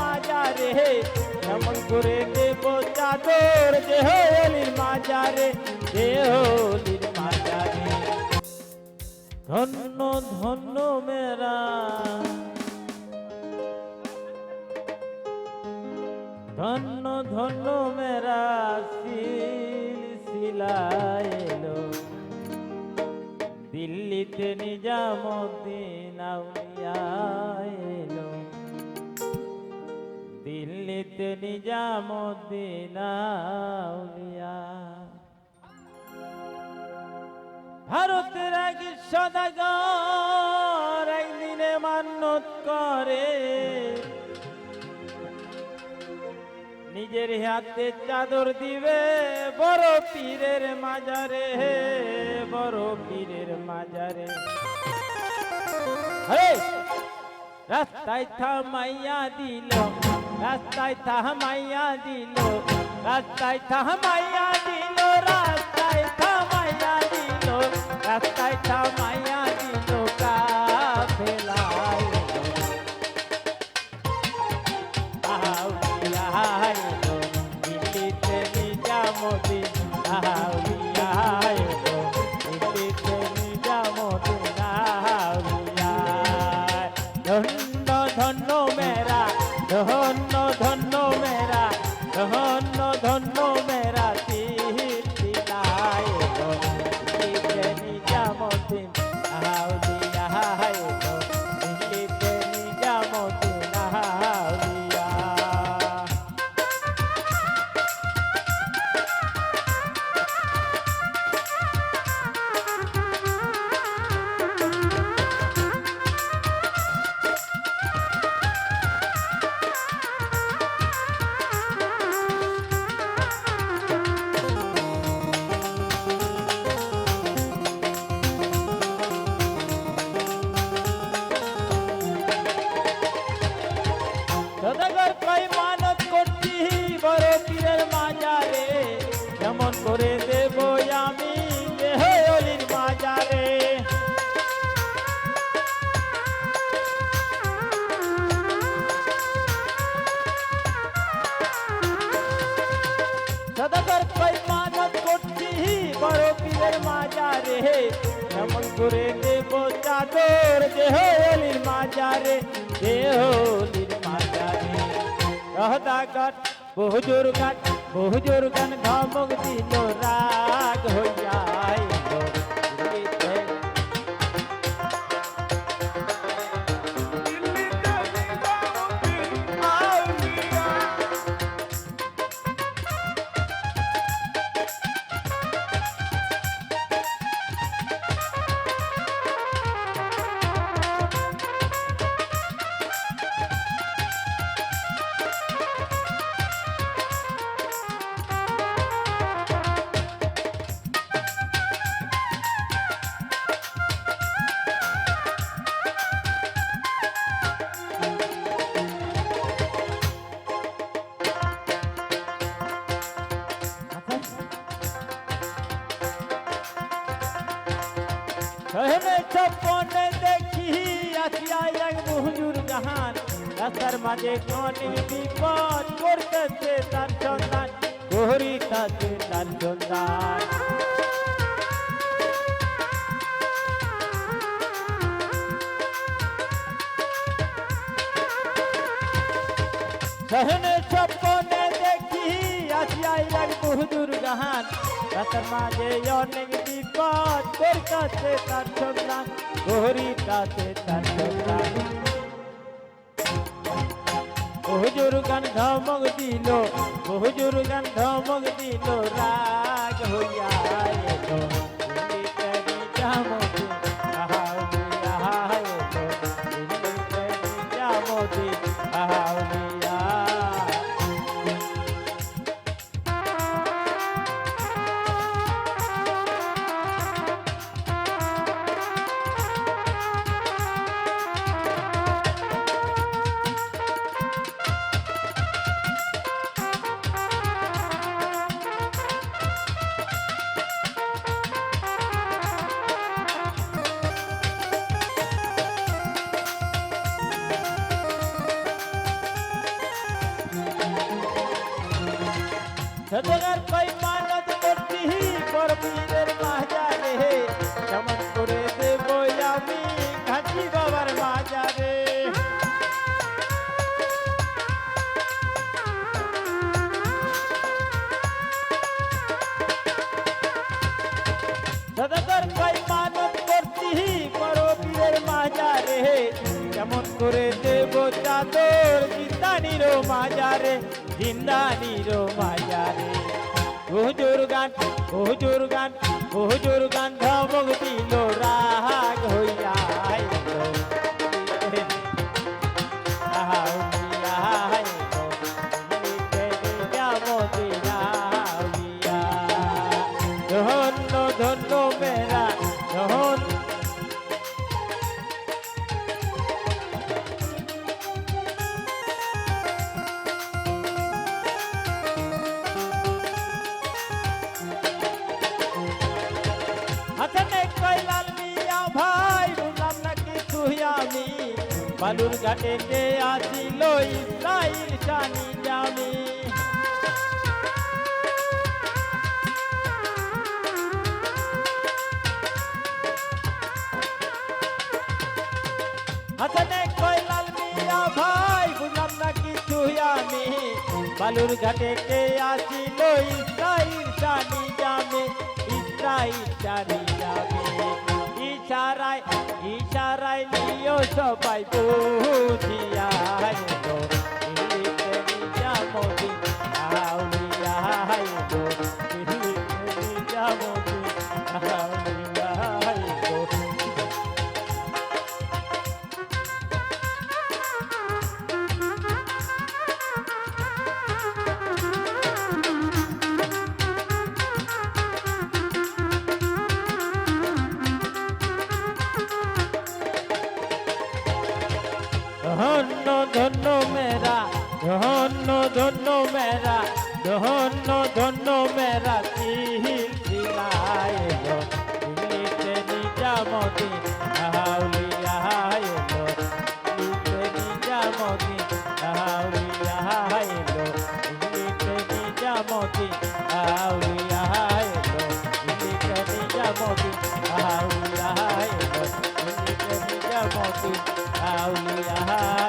মাজারে এমন করে দেব চাদর দেহ অলির মাজারে দেহ অলির মাজারে ধন্য ধন্য মেরা ধন্য ধন্য মেরা সিলসিলা এলো দিল্লিতে নিজামুদ্দিন আউলিয়া এলো। দিল্লিতে নিজামুদ্দিন আউলিয়া। ভারতের এক সদাগর একদিনে মান্যত করে। নিজের হাতে চাদর দিবে বড় পীরের মাজারে, বড় পীরের মাজারে। রাস্তায় থামাইয়া দিল রাস্তায় থামাইয়া দিল রাস্তায় থামাইয়া দিল রাস্তায় থামাইয়া দিল রাস্তায় থামাইয়া দিল কাফেলায় করে দেব আমি অলির মাজারে সদাগর কই মানত করছি, বড় পীরের মাজারে। কেমন করে দেব চাদর দেহ অলির মাজারে দেহ অলির মাজারে। রহদাগর বহুজোর গান বহুজোর গান ধমক দিল রাগ হইয়া শহরে চপনে দেখি আসিয়া এক বহুজুর জাহান রাস্তার মাঝে অনেক বিপদ করতেছে তার সন্ধান কোহরি তাতে তার সন্ধান শহরে চপনে দেখি আসিয়া এক বহুদূর জাহান রাস্তার মাঝে অনেক বিপদ করতেছে তার সন্ধান কোহরি তাতে তার সন্ধান বহুজুর গান ধমক দিল বহুজুর গান ধমক দিল, রাগ হইয়া সদগার কই মানত করছি পরবীরের মাজারে? কেমন করে দেব আমি ঘাটি বাবার মাজারে? সদগার কই মানত করছি পরবীরের মাজারে? কেমন করে দেব চাদর জিন্দানির মাজারে? জিন্দানির মাজারে হুজুর গান হুজুর গান হুজুর গান ধমক দিল রাগ হইয়া। বালুর ঘাটে যে আসিল ইসরাইল শানি জামি হাসানে কইলাল মিয়া ভাই, বুঝলাম না কিছু আমি। বালুর ঘাটে কে আসিল ইসরাইল শানি জামি ইসরাইল শানি জামি ইশারায় ইশারায় সবাই বুঝিয়া এলো দিল্লিতে দিলায় এলো দিল্লিতে নিজামতি আউলিয়া এলো দিল্লিতে নিজামতি আউলিয়া এলো দিল্লিতে নিজামতি আউলিয়া এলো দিল্লিতে নিজামতি আউলিয়া এলো দিল্লিতে নিজামতি আউলিয়া এলো